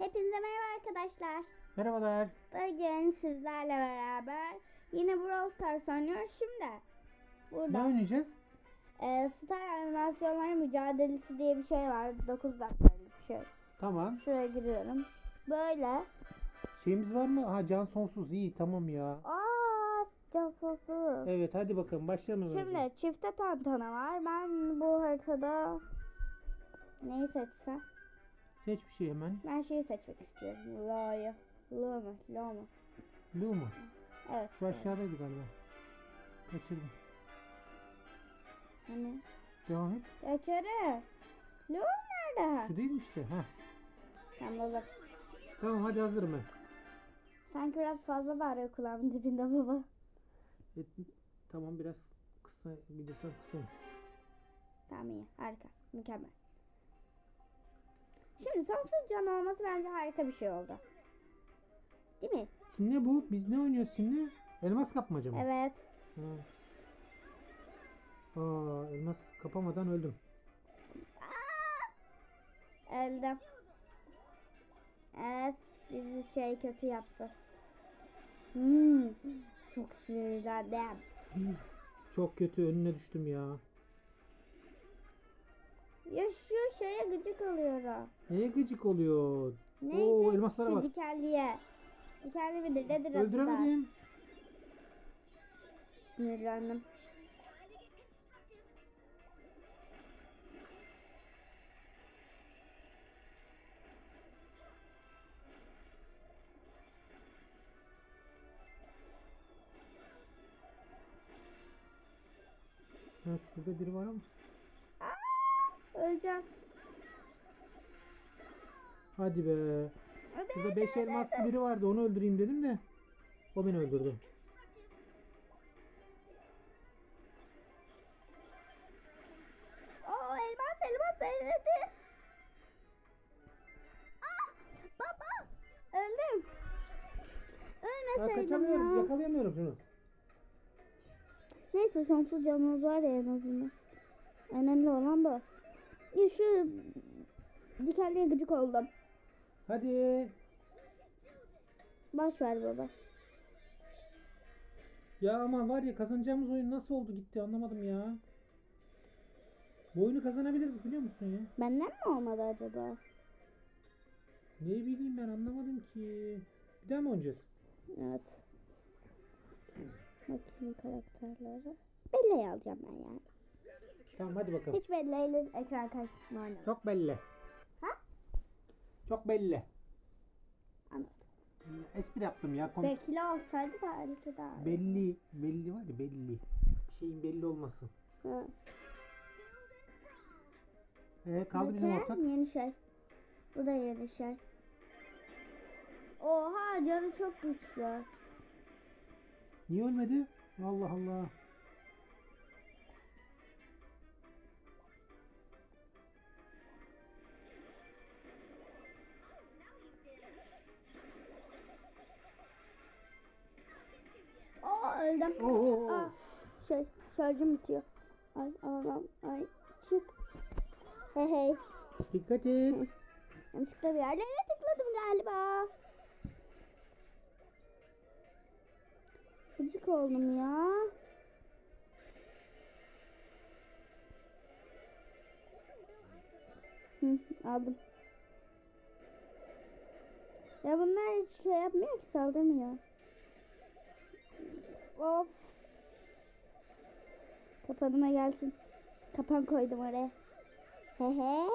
Hepinize merhaba arkadaşlar. Merhabalar. Bugün sizlerle beraber yine Brawl Stars oynuyoruz. Şimdi Ne burada oynayacağız? e, Star Animasyonlar Mücadelesi diye bir şey var. 9 dakikalık bir şey. Tamam. Şuraya giriyorum. Böyle. Şeyimiz var mı? Ha can sonsuz. iyi tamam ya. Aa, can sonsuz. Evet hadi bakalım başlayalım. Şimdi çifte tantana var. Ben bu haritada neyi seçsem? Seç bir şey hemen. Ben şeyi seçmek istiyorum. Lo'yu. Lo mu? Lu mu? Evet. Şu aşağıdaydı galiba. Kaçırdım. Hani? Devam et. Ya köre. Lo nerede? Şu değil mi işte? Ha. Tamam baba. Tamam hadi hazırım ben. Sanki biraz fazla bağırıyor kulağımın dibinde baba. E, tamam biraz kısa bir de kısayım. Tamam iyi. Harika. Mükemmel. Şimdi sonsuz can olması bence harika bir şey oldu. Değil mi? Şimdi bu? Biz ne oynuyoruz şimdi? Elmas kapmaca mı? Evet. Ha. Aa, elmas kapamadan öldüm. Öldüm. Evet. Bizi şey kötü yaptı. Hmm, çok sinirlendim. Çok kötü önüne düştüm ya. Ya şu şeye gıcık oluyorum. Neye gıcık oluyor? Neydi? Oo, elmaslara Şu bak. dikenliye. Dikenli midir? Nedir adı? Öldüremedim. Sinirlendim. Ha, şurada biri var ama. Öleceğim. Hadi be. Hadi, hadi, 5 hadi, elmaslı hadi. biri vardı. Onu öldüreyim dedim de. O beni öldürdü. Oo elmas elmas eledi. Ah baba. Öldüm. Ölmeseydim kaçamıyorum. ya. Yakalayamıyorum şunu. Neyse sonsuz canımız var ya en azından. Önemli olan bu. Ya şu dikenliye gıcık oldum. Hadi. Boş ver baba. Ya ama var ya kazanacağımız oyun nasıl oldu gitti anlamadım ya. Bu oyunu kazanabilirdik biliyor musun ya? Benden mi olmadı acaba? Ne bileyim ben anlamadım ki. Bir daha mı oynayacağız? Evet. Bakayım karakterleri. Belle'yi alacağım ben yani. Tamam hadi bakalım. Hiç Belle'yle ekran karşısında oynamadım. Çok belli. Ha? Çok belli. Anladım. Espri yaptım ya. Kom- Bekli olsaydı belki daha. belli. Belli var ya belli. Bir şeyin belli olması. Ha. Ee, kaldı bizim Bakın, ortak. Yeni şey. Bu da yeni şey. Oha canı çok güçlü. Niye ölmedi? Allah Allah. Şarjım bitiyor. Ay anam ay çık. Hey hey. Dikkat et. Yanlışlıkla bir yerlere tıkladım galiba. Gıcık oldum ya. Hı, aldım. Ya bunlar hiç şey yapmıyor ki saldırmıyor. Of. Kapanıma gelsin. Kapan koydum oraya. He he.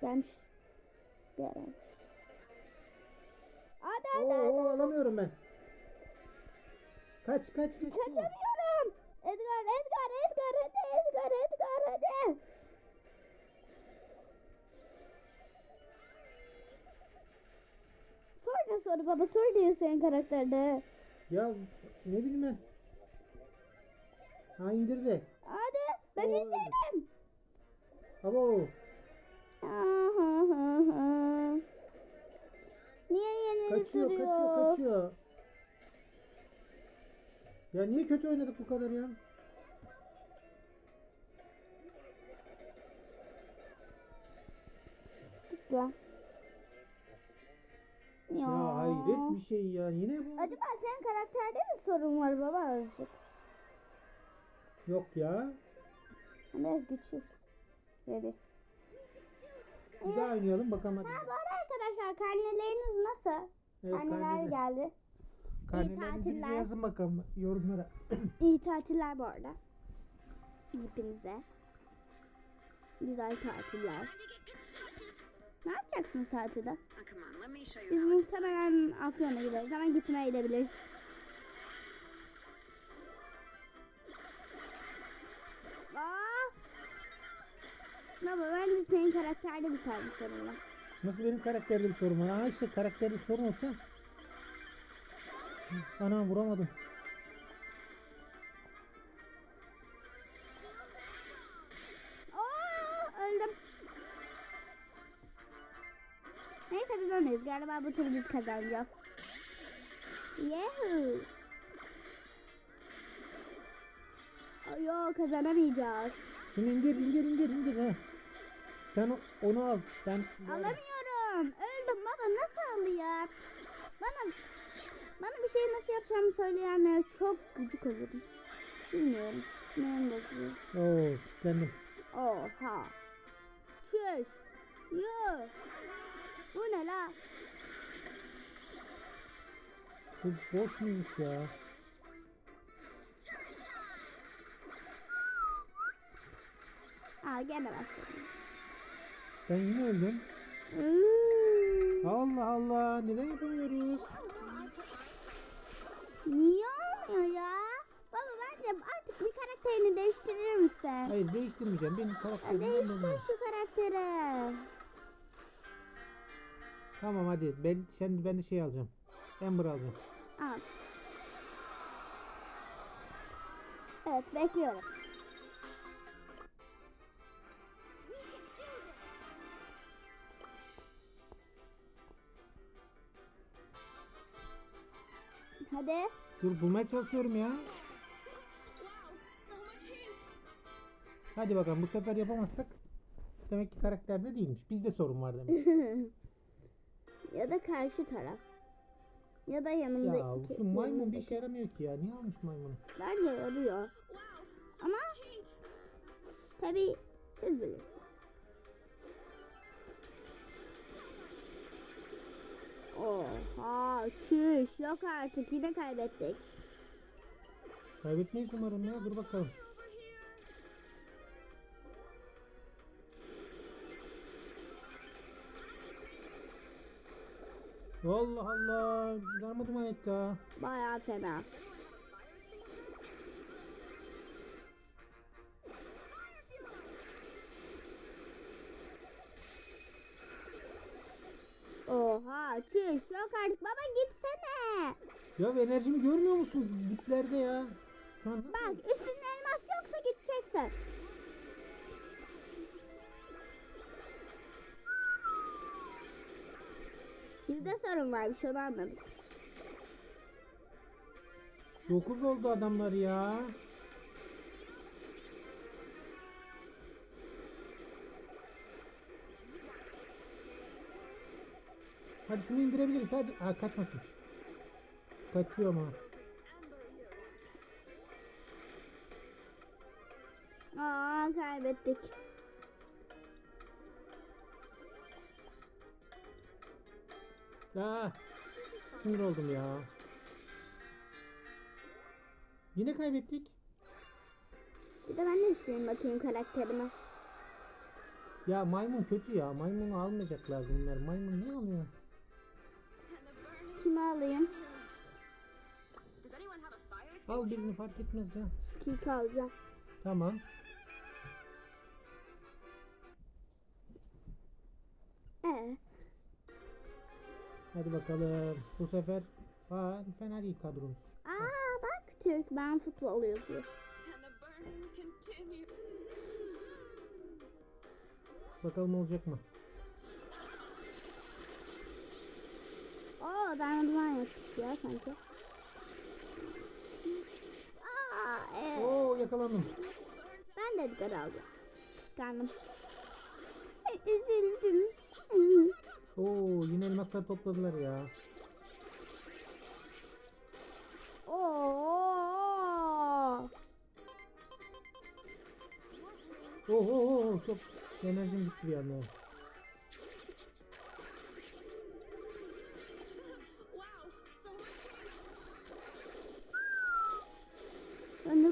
Gelmiş. Bir ara. Oo, alamıyorum ben. Kaç kaç kaç. Kaçamıyorum. Edgar, Edgar, Edgar, hadi Edgar, Edgar, hadi. Sor ne soru baba sor diyor senin karakterde. Ya ne bileyim ben. Ha indirdi. Hadi ben Oo. indirdim. Abo. Niye yeni Kaçıyor duruyor? kaçıyor kaçıyor. Ya niye kötü oynadık bu kadar ya? bekle. Ya. Ya hayret bir şey ya. Yine bu. Acaba senin karakterde mi sorun var baba azıcık? Yok ya. Biraz güçsüz. Dedi. Bir daha oynayalım bakalım hadi. Ha bu arada arkadaşlar karneleriniz nasıl? Evet, Karneler karneler. geldi. Karnelerinizi bize tatiller. yazın bakalım yorumlara. İyi tatiller bu arada. Hepinize. Güzel tatiller. Ne yapacaksınız tatilde? Come on, let me show you Biz muhtemelen Afyon'a gideriz ama gitmeye gidebiliriz. Baba bence senin karakterde bir tane sorun var. Nasıl benim karakterde bir sorun var? Aa işte karakterde sorun olsa. Ana vuramadım. Aa, öldüm. Neyse biz öndeyiz. Galiba bu turu biz kazanacağız. Yahoo. Yok kazanamayacağız. Şunu indir indir indir indir ha. Sen onu al. Ben Alamıyorum. Öldüm baba nasıl alıyor? Bana bana bir şey nasıl yapacağımı söyleyenlere çok gıcık olurum. Bilmiyorum. Sinirim bozuyor. Oo kilitlendim. Oha. Çüş. Yuh. Bu ne la? Bu boş muymuş ya? Aa gene başladım. Ben yine öldüm. Hmm. Allah Allah neden yapamıyoruz? Niye olmuyor ya? Baba bence artık bir karakterini değiştirir misin? Hayır değiştirmeyeceğim. Benim karakterim Değiştir şu karakteri. Tamam hadi. Ben şimdi ben de şey alacağım. Amber alacağım. Al. Evet bekliyorum. Hadi. Dur bulmaya çalışıyorum ya. Hadi bakalım bu sefer yapamazsak demek ki karakterde değilmiş. Bizde sorun var demek. Ya da karşı taraf. Ya da yanımda ya iki- şu maymun bir işe yaramıyor ki ya. Niye almış maymunu? Bence yarıyor. Ama tabii siz bilirsiniz. Oha çüş yok artık yine kaybettik. Kaybetmeyiz umarım ya. Dur bakalım. Allah Allah. Darma duman etti ha. Baya fena. Çüş yok artık baba gitsene. Ya enerjimi görmüyor musun? Diplerde ya. Sen nasıl? Bak üstünde elmas yoksa gideceksin. Bizde sorun varmış onu anladım. 9 oldu adamlar ya. Hadi şunu indirebiliriz hadi. Ha kaçmasın. Kaçıyor ama. Aa kaybettik. Ah, sinir oldum ya. Yine kaybettik. Bir de ben de düşüneyim bakayım karakterime. Ya maymun kötü ya. Maymunu almayacaklar bunlar. Maymun niye alıyor? Kimi alayım? Al birini fark etmez ya. Skik alacağım. Tamam. Ee, Hadi bakalım. Bu sefer Aa, fena değil kadromuz. aa bak Türkmen futbol yazıyor. Bakalım olacak mı? Oo darmaduman yaptık ya sanki. Aa, evet. Oo yakalandım. Ben de Edgar alacağım. Kıskandım. Ay, Üzüldüm. Oo yine elmaslar topladılar ya. Oo. Oo oo oo çok enerjim gitti bir anda.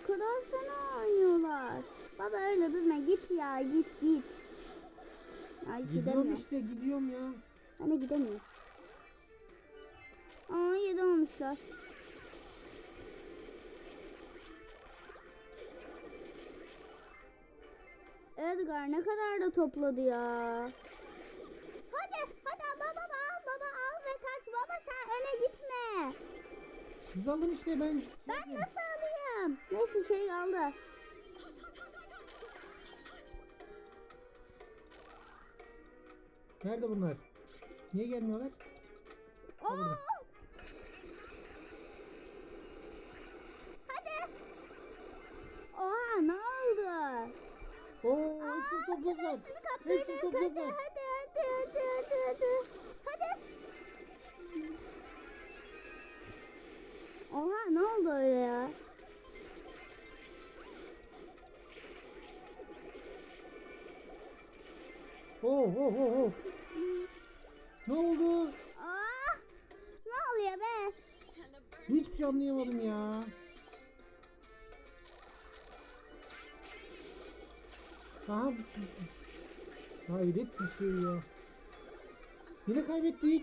Ne kadar fena oynuyorlar. Baba öyle durma git ya git git. Ay Gidiyorum gidemiyor. işte gidiyorum ya. Ben de gidemiyorum. Aa yedi olmuşlar. Edgar ne kadar da topladı ya. Hadi hadi baba al baba al ve kaç baba sen öne gitme. Siz alın işte ben. Ben nasıl alayım? Neyse şey aldı. Nerede bunlar? Niye gelmiyorlar? Burada. Hadi. Oha ne oldu? Oo Aa, topladılar. hepsini Hepsini kaptırdık. Hadi hadi hadi hadi hadi. Hadi. Oha ne oldu öyle oo oo oo. Ne oldu? Aa, ne oluyor be? Hiçbir şey anlayamadım ya. Aha. Hayret bir şey ya. Yine kaybettik.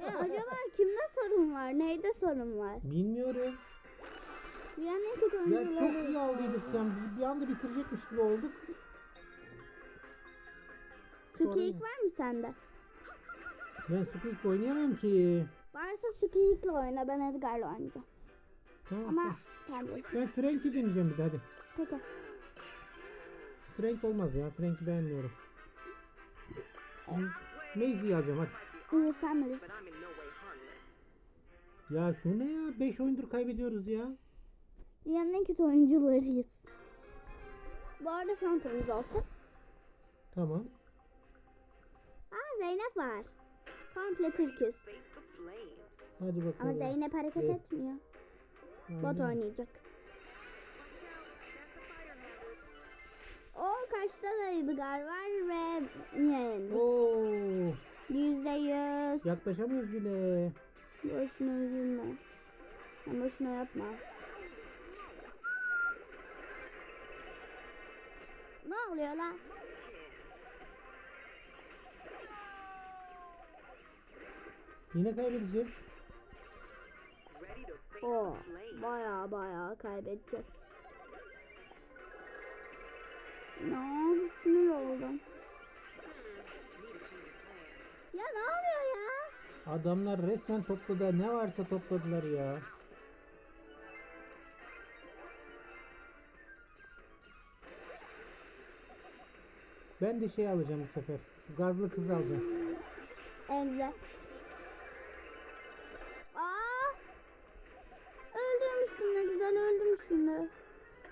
Ya acaba kimde sorun var? Neyde sorun var? Bilmiyorum. Dünyanın en kötü Ya oyuncuları. çok iyi aldıydık yani bir- bir anda bitirecekmiş gibi olduk. Sukiyik var mı sende? Ben Squeak oynayamam ki. Varsa Sukiyik'le oyna. Ben Edgar'la oynayacağım. Tamam. Ama sen bilirsin. Ben Frank'i deneyeceğim bir de hadi. Peki. Frank olmaz ya. Frank'i beğenmiyorum. Maisie'yi alacağım hadi. İyi sen bilirsin. Ya şu ne ya? 5 oyundur kaybediyoruz ya. Dünyanın en kötü oyuncularıyız. Bu arada Phantom'umuz olsun. Tamam. Zeynep var. Komple Türküz. Hadi bakalım. Ama Zeynep hareket Evet. etmiyor. Aynen. Bot oynayacak. O kaçta da Edgar var ve niye yendik? Oo, Yüzde yüz. yaklaşamıyoruz bile. Boşuna üzülme. Sen boşuna yapma. Ne oluyor lan? Yine kaybedeceğiz. O baya baya kaybedeceğiz. Ne oldu? Sinir oldum. Ya ne oluyor ya? Adamlar resmen topladı. Ne varsa topladılar ya. Ben de şey alacağım bu sefer. Gazlı kız alacağım. Emre. Aa!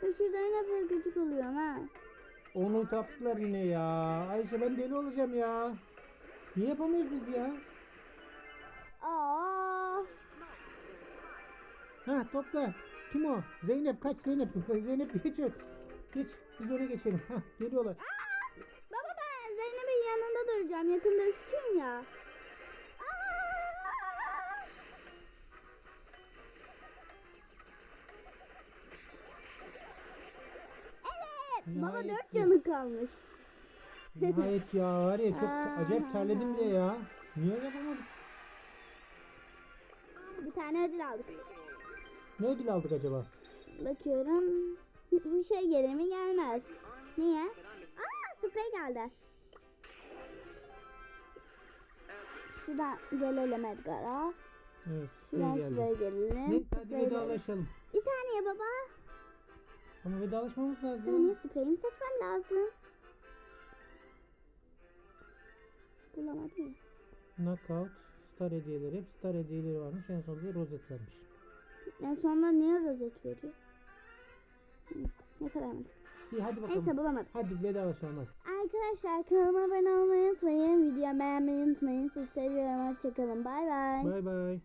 Ve şurada yine böyle gıcık oluyorum ha. Onu taptılar yine ya. Ayşe ben deli olacağım ya. Niye yapamıyoruz biz ya? Aa! Ha topla. Kim o? Zeynep kaç Zeynep. Zeynep geç. Geç. Biz öne geçelim. Ha geliyorlar. Baba ben Zeynep'in yanında duracağım. Yakında üşüteyim ya. Baba dört canı kalmış. Nihayet ya var ya çok acayip terledim bile ya. Niye yapamadık? Bir tane ödül aldık. Ne ödül aldık acaba? Bakıyorum. Bir şey gelir mi gelmez. Niye? Aa sprey geldi. Şuradan gelelim Edgar'a. Evet Şuradan şuraya gelelim. Neyse hadi vedalaşalım. Bir saniye baba. Ama vedalaşmamız lazım. saniye spreyimi seçmem lazım. Bulamadım ya. Knockout, star hediyeleri. Hep star hediyeleri varmış. En sonunda da rozet vermiş. En sonunda niye rozet veriyor? Ne kadar mantıklı. İyi hadi bakalım. Neyse bulamadım. Hadi vedalaşalım hadi. Arkadaşlar kanalıma abone olmayı unutmayın. Videom videoyu beğenmeyi unutmayın. Sizi seviyorum. Hoşçakalın. Bay bay. Bay bay.